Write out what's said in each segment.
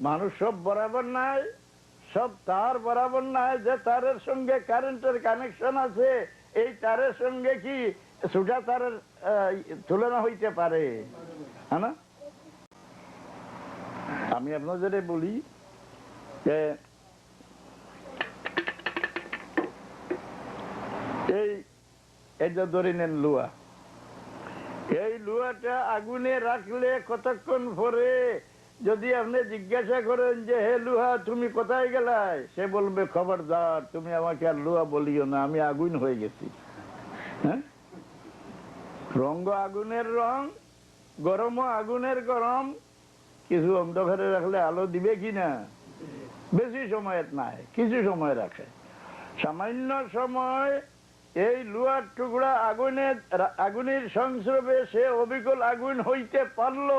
মানুষ সব বরাবর নাই, সব তার বরাবর নাই যে তারের সঙ্গে কারেন্টের কানেকশন আছে, এই তারের সঙ্গে কি সুটা তারের তুলনা হইতে পারে? হ্যাঁ না? আমি আপনাদের বলি যে এই এটা ধরে নেন লুয়া, এই লুয়াটা আগুনে রাখলে কতক্ষণ পরে যদি আপনি জিজ্ঞাসা করেন যে, হে লুহা, তুমি কোথায় গেলাই সে বলবে, খবরদার, তুমি আমাকে আর লুহা বলিও না, আমি আগুন হয়ে গেছি। হ্যাঁ? রঙ্গ আগুনের রং, গরম আগুনের গরম, কিছু অন্ধকারে রাখলে আলো দিবে কি না? বেশি সময়ের নাই, কিছু সময় রাখে। সামান্য সময় এই লুয়ার টুকরা আগুনের আগুনের সংস্রবে সে অবিকল আগুন হইতে পারল।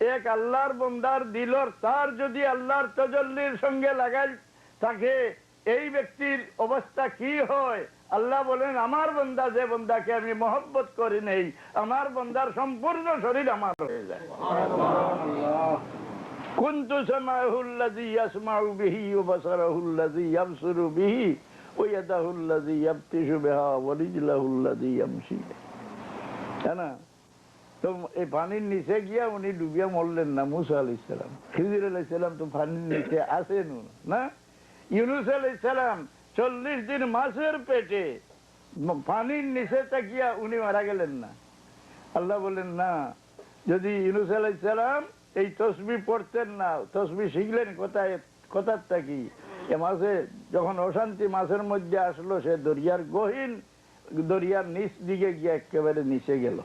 এক আল্লাহর বন্দার দিলর তার যদি আল্লাহর তজল্লির সঙ্গে লাগাই থাকে, এই ব্যক্তির অবস্থা কি হয়? আল্লাহ বলেন, আমার বন্দা যে বন্দাকে আমি মহব্বত করি নেই, আমার বন্দার সম্পূর্ণ শরীর আমার হয়ে যায়। কুন্তু ইয়াসমাউ বিহি ইয়াবসুরু বিহি ইয়াবতিশু বিহা তাই না? তো এই পানির নিচে গিয়া উনি ডুবিয়া মরলেন না, মুসা আলাইহিস সালাম। খিজির আলাইহিস সালাম তো পানির নিচে আসেন না? ইউনুস আলাইহিস সালাম চল্লিশ দিন মাছের পেটে পানির নিচে তাকিয়া উনি মারা গেলেন না। আল্লাহ বলেন না, যদি ইউনুস আলাইহিস সালাম এই তসবি পড়তেন না, তসবি শিখলেন কোথায়, কোথার থাকি এ মাসে যখন অশান্তি মাসের মধ্যে আসলো, সে দরিয়ার গহীন, দরিয়ার নিচ দিকে গিয়ে একেবারে নিচে গেল।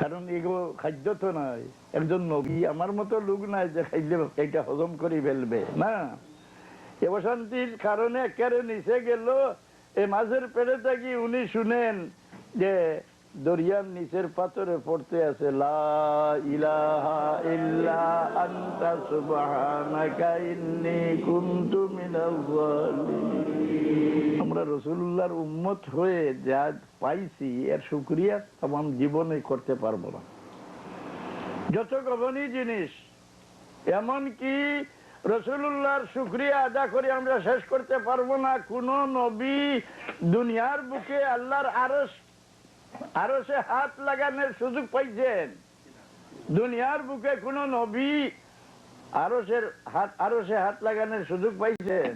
কারণ এগুলো খাদ্য তো নয় একজন নবী আমার মতো লোক নাই যে খাইলে এটা হজম করে ফেলবে, না? এ অশান্তির কারণে একেবারে নিচে গেল। এ মাছের পেটে থাকি উনি শুনেন যে দরিয়ার নিচের পাথরে পড়তে আছে। আমরা রসুল্লাহর উম্মত হয়ে যা পাইছি, এর শুক্রিয়া তাম জীবনে করতে পারব না যত গভনী জিনিস এমন কি রসুল্লাহর শুক্রিয়া আদা করে আমরা শেষ করতে পারব না, কোন নবী দুনিয়ার বুকে আল্লাহর আরস আরও সে হাত লাগানোর সুযোগ পাইছেন। দুনিয়ার বুকে কোন নবী আরও সে হাত আরও সে হাত লাগানোর সুযোগ পাইছেন।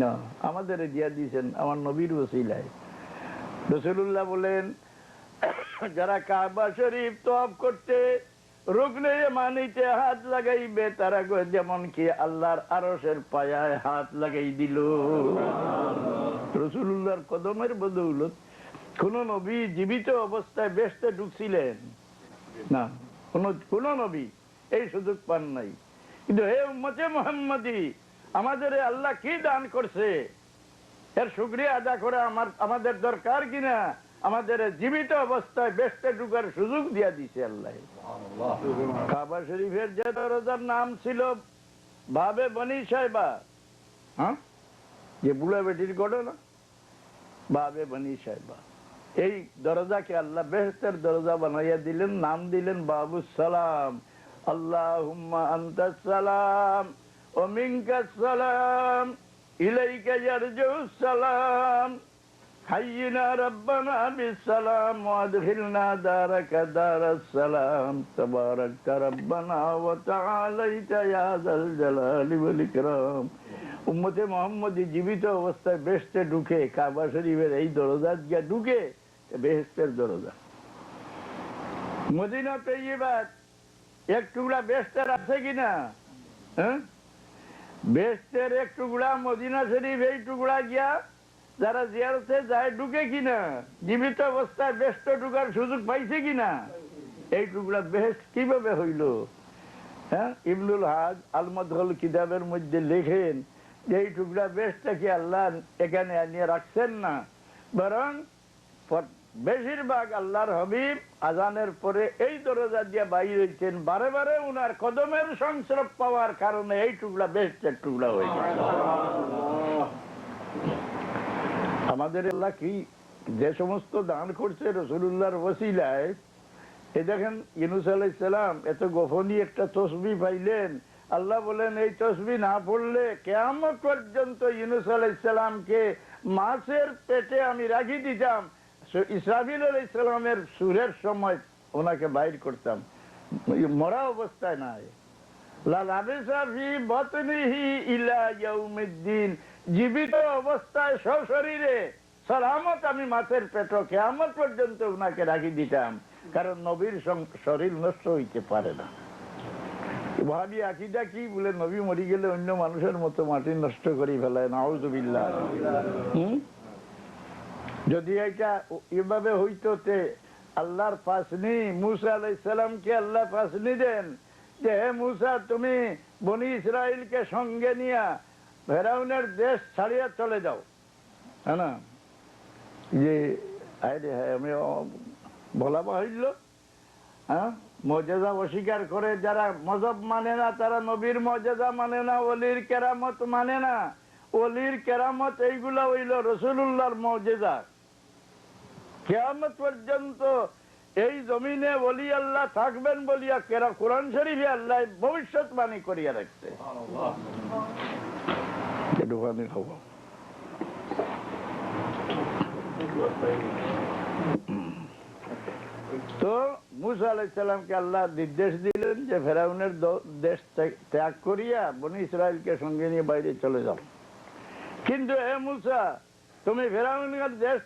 না, আমাদের দিয়া দিয়েছেন, আমার নবীর ওসিলায়। রসুল্লাহ বলেন, যারা কাবা শরীফ তফ করতে রুকনে মানিতে হাত লাগাইবে, তারা কয় যেমন কি আল্লাহর আরসের পায়ায় হাত লাগাই দিল। রসুল্লাহর কদমের বদৌলত কোন নবী জীবিত অবস্থায় বেসতে ঢুকছিলেন। না, কোন কোন নবী এই সুযোগ পান নাই। কিন্তু হে উম্মতে মোহাম্মদী, আমাদের আল্লাহ কি দান করছে? এর শুক্রিয়া আদা করা আমার, আমাদের দরকার কিনা? আমাদের জীবিত অবস্থায় বেসতে ঢুকার সুযোগ দিয়া দিছে আল্লাহ। কাবা শরীফের যে দরজার নাম ছিল, ভাবে বনি সাহেবা হ্যাঁ? যে বুড়া বেটির ঘটনা? বাবে বনি সাহেবা এই দরজাকে আল্লাহ বেহতের দরজা বানাইয়া দিলেন, নাম দিলেন বাবু সালাম। আল্লাহ সালাম সালাম, ইলাইকা ইয়ারজু সালাম। হাইয়িনা রাব্বানা বিসালাম ওয়াদখিলনা দারাকা দারাস সালাম। ওয়া তাআলাইতা ইয়া যাল জালালি ওয়াল ইকরাম। উম্মতে জীবিত অবস্থায় বেস্টে ঢুকে কাবা শরীফের এই দরজা গিয়া ঢুকে বেহেস্তের দরজা। মদিনা তৈবাদ এক টুকরা বেহেস্তের আছে কিনা? হ্যাঁ? বেহেস্তের এক টুকরা মদিনা শরীফ এই টুকরা গিয়া যারা জিয়ারতে যায় ঢুকে কিনা? জীবিত অবস্থায় ব্যস্ত ঢুকার সুযোগ পাইছে কিনা? এই টুকরা বেহেস কীভাবে হইল? হ্যাঁ? ইবনুল হাজ আলমদল কিতাবের মধ্যে লেখেন যে এই টুকরা বেশটা কি আল্লাহ এখানে আনিয়ে রাখছেন না? বরং বেশিরভাগ আল্লাহর হবিব আজানের পরে এই দরজা দিয়ে বাইরে হয়েছেন বারে বারে উনার কদমের সংস্রব পাওয়ার কারণে এই টুকরা বেশটের টুকরা হয়ে গেছে। আমাদের আল্লাহ কি যে সমস্ত দান করছে রসুল্লাহর ওসিলায়, এ দেখেন ইনুস আলাইসালাম এত গোপনী একটা তসবি পাইলেন। আল্লাহ বলেন, এই তসবি না পড়লে কেমন পর্যন্ত ইউনুস আলাইসালামকে মাছের পেটে আমি রাখি দিতাম। ইসরাফিল আলাইসালামের সুরের সময় ওনাকে বাইর করতাম। মরা অবস্থায় নাই। জীবিত অবস্থায় সালামত আমি মাছের পেট কেয়ামত পর্যন্ত উনাকে রাখি দিতাম। কারণ নবীর শরীর নষ্ট হইতে পারে না। ভাবি, আকিদা কি বলে? নবী মরি গেলে অন্য মানুষের মতো মাটি নষ্ট করে ফেলায়, নাউজুবিল্লাহ। হুম? যদি এটা এভাবে হইতো তে আল্লাহর পাসনি মুসা আলাইসালামকে আল্লাহ পাসনি দেন, যে হে মুসা, তুমি বনি ইসরায়েলকে সঙ্গে নিয়া ফেরাউনের দেশ ছাড়িয়া চলে যাও। হ্যাঁ না? যে আরে হ্যাঁ আমি বলা বাহিল্য। হ্যাঁ? মর্যাদা অস্বীকার করে যারা মজব মানে না, তারা নবীর মর্যাদা মানে না অলির কেরামত মানে না। অলির কেরামত এইগুলা হইল রসুল্লাহর মর্যাদা। কেয়ামত পর্যন্ত এই জমিনে বলি আল্লাহ থাকবেন বলিয়া কেরা কোরআন শরীফে আল্লাহ ভবিষ্যৎবাণী করিয়া রাখছে। তো মুসা আলাইসাল্লামকে আল্লাহ নির্দেশ দিলেন যে ফেরাউনের দেশ ত্যাগ- ত্যাগ করিয়া বনি ইসরায়েলকে সঙ্গে নিয়ে বাইরে চলে যাও। কিন্তু হে মুসা, তুমি ফেরাউনের দেশ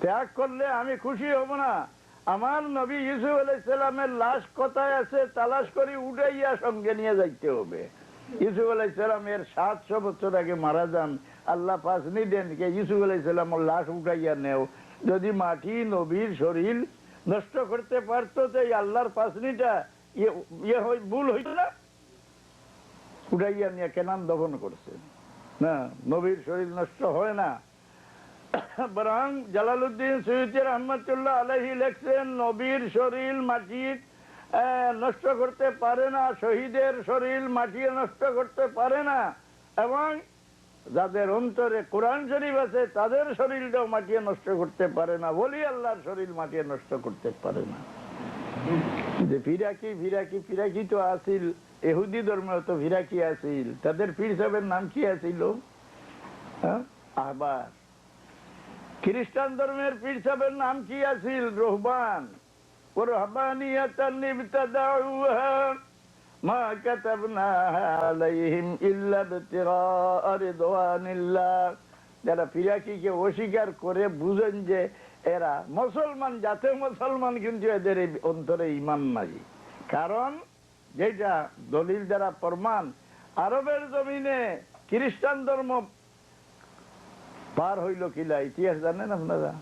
ত্যাগ করলে আমি খুশি হব না। আমার নবী ইউসুফ আলাইসাল্লামের লাশ কোথায় আছে তালাশ করে উঠাইয়া সঙ্গে নিয়ে যাইতে হবে। ইউসুফ আলাইসাল্লাম এর সাতশো বছর আগে মারা যান। আল্লাহ পাসনি দেন কে ইউসুফ আলাইসাল্লামের লাশ উঠাইয়া নেও। যদি মাটি, নবীর শরীর নষ্ট করতে পারতো তো এই আল্লাহর পাসনিটা ইয়ে ইয়ে হই- ভুল হইত না। উঠাইয়া নিয়ে কেনান দফন করছে। না, নবীর শরীর নষ্ট হয় না। বরং রহমতুল্লাহ আলহি লেখছেন, নবীর শরীর মাটি নষ্ট করতে পারে না, শহীদের শরীর মাটি নষ্ট করতে পারে না, এবং যাদের অন্তরে কোরআন শরীফ আছে, তাদের শরীরটাও মাটিয়ে নষ্ট করতে পারে না, বলি আল্লাহর শরীর মাটিয়ে নষ্ট করতে পারে না। যে ফিরাকি ফিরাকি ফিরাকি তো আসিল এহুদি ধর্মেও তো ফিরাকি আসিল, তাদের সাহেবের নাম কি আসিল হ্যাঁ? আহবার। খ্রিস্টান ধর্মের পীর নাম কি আছিল? রহবান। ও রহবানিয়াতান ইবতাদাউহা মা রিদওয়ানিল্লাহ। যারা ফিরাকিকে অস্বীকার করে বুঝেন যে এরা মুসলমান যাতে মুসলমান, কিন্তু এদের অন্তরে ইমান নাই। কারণ যেটা দলিল দ্বারা প্রমাণ, আরবের জমিনে খ্রিস্টান ধর্ম পার হইল কিলা, ইতিহাস জানেন আপনারা?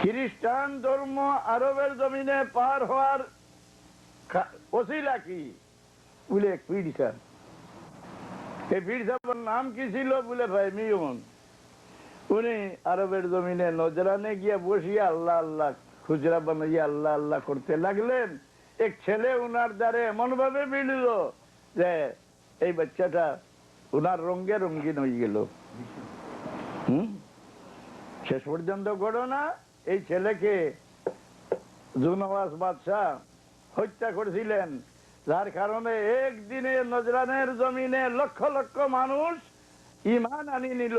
খ্রিস্টান ধর্ম আরবের জমিনে পার হওয়ার ওসিলা কি? বলে পীর এই পীর নাম কি ছিল বলে ভাই মিয়মন উনি আরবের জমিনে নজরানে গিয়ে বসিয়া আল্লাহ আল্লাহ খুচরা বানাইয়া আল্লাহ আল্লাহ করতে লাগলেন। এক ছেলে উনার দ্বারে এমন ভাবে মিলল যে এই বাচ্চাটা উনার রঙ্গে রঙ্গিন হয়ে গেল? শেষ পর্যন্ত ঘটনা, এই ছেলেকে জুনওয়াজ বাদশাহ হত্যা করেছিলেন। যার কারণে একদিনে নজরানের জমিনে লক্ষ লক্ষ মানুষ ইমান আনি নিল।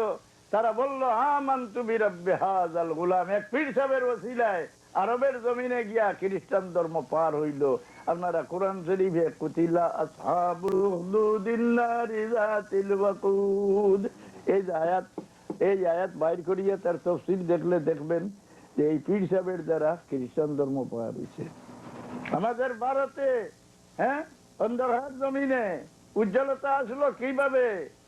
তারা বলল আমান তুমি রব্বে হাজাল গুলাম। এক পীর সাহেবের ওসিলায় আরবের জমিনে গিয়া খ্রিস্টান ধর্ম পার হইল। আপনারা কোরআন শরীফে, কুতিলা আসহাবুল হুদুদিন নারি যাতিল ওয়াকুদ। এই আয়াত এই আয়াত বাইর করিয়া তার তফসিল দেখলে দেখবেন যে এই পীর সাহেবের দ্বারা খ্রিস্টান ধর্ম পাওয়া হয়েছে আমাদের ভারতে হ্যাঁ? অন্ধকার জমিনে উজ্জ্বলতা আসলো কীভাবে?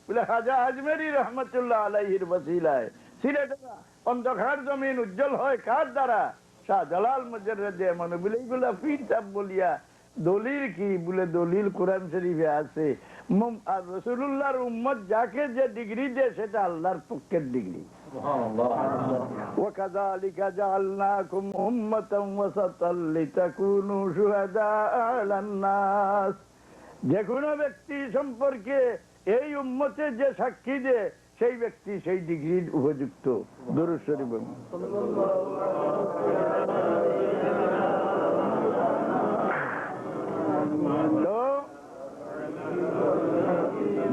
বলে হাজা আজমেরি রহমতুল্লাহ আলাইহির বসিলায় সিলেটের অন্ধকার জমিন উজ্জ্বল হয় কার দ্বারা? শাহ জালাল মুজাররদ মানে বলে, এইগুলা পীর সাহেব বলিয়া দলিল কি বলে দলিল কোরআন শরীফে আছে মুম- আর রসুল্লাহর উম্মত যাকে যে ডিগ্রি দেয় সেটা আল্লাহর পক্ষের ডিগ্রি وكذلك جعلناكم أمة وسطا لتكونوا شهداء على الناس যে কোনো ব্যক্তি সম্পর্কে এই উম্মতে যে সাক্ষী দেয় সেই ব্যক্তি সেই ডিগ্রির উপযুক্ত দরুদ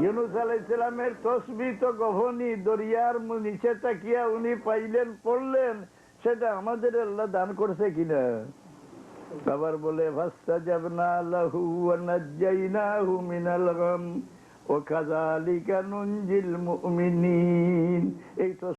ইউনুস আলাইসালামের তসবি তো গভনি দরিয়ার নিচে তাকিয়া উনি পাইলেন, পড়লেন? সেটা আমাদের আল্লাহ দান করছে কিনা? আবার বলে ওয়া কাযালিকা নুনজিল মুমিনিন। এই তো